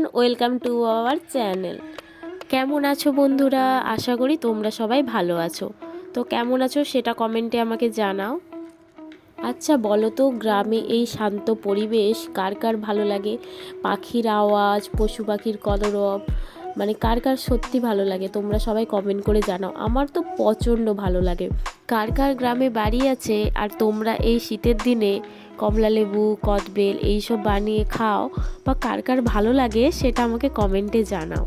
Everyone welcome to our channel কেমন আছো বন্ধুরা? আশা করি তোমরা সবাই ভালো আছো। তো কেমন আছো সেটা কমেন্টে আমাকে জানাও। আচ্ছা বলো তো গ্রামে এই শান্ত পরিবেশ, কার কার ভালো লাগে? পাখির আওয়াজ, পশু পাখির কলরব মানে কার কার সত্যি ভালো লাগে? তোমরা সবাই কমেন্ট করে জানাও। আমার তো প্রচণ্ড ভালো লাগে। কার কার গ্রামে বাড়ি আছে আর তোমরা এই শীতের দিনে কমলা লেবু, কদবেল এইসব বানিয়ে খাও বা কার কার ভালো লাগে সেটা আমাকে কমেন্টে জানাও।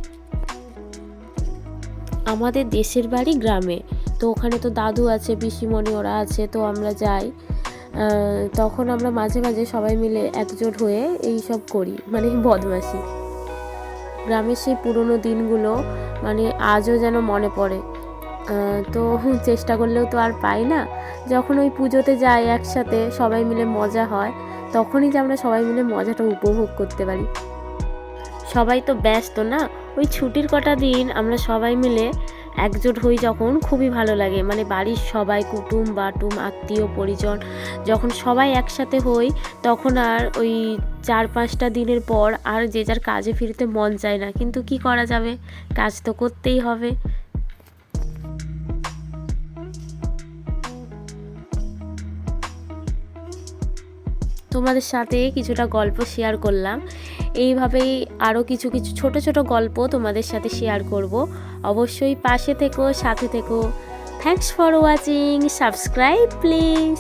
আমাদের দেশের বাড়ি গ্রামে। তো ওখানে তো দাদু আছে, পিসিমণি ওরা আছে, তো আমরা যাই। তখন আমরা মাঝে মাঝে সবাই মিলে একজোট হয়ে এই সব করি মানে বদমাসি গ্রামের সেই পুরনো দিনগুলো মানে আজও যেন মনে পড়ে। তো চেষ্টা করলেও তো আর পাই না। যখন ওই পুজোতে যাই একসাথে, সবাই মিলে মজা হয়, তখনই যে আমরা সবাই মিলে মজাটা উপভোগ করতে পারি। সবাই তো ব্যস্ত না? ওই ছুটির কটা দিন আমরা সবাই মিলে একজোট হই যখন খুবই ভালো লাগে। মানে বাড়ির সবাই, কুটুম, বাটুম, আত্মীয়, পরিজন, যখন সবাই একসাথে হই, তখন আর ওই চার পাঁচটা দিনের পর আর যে যার কাজে ফিরতে মন চায় না। কিন্তু কি করা যাবে? কাজ তো করতেই হবে। তোমাদের সাথে কিছুটা গল্প শেয়ার করলাম। এইভাবেই আরও কিছু কিছু ছোট ছোট গল্প তোমাদের সাথে শেয়ার করব। অবশ্যই পাশে থেকো, সাথে থেকো। Thanks for watching subscribe please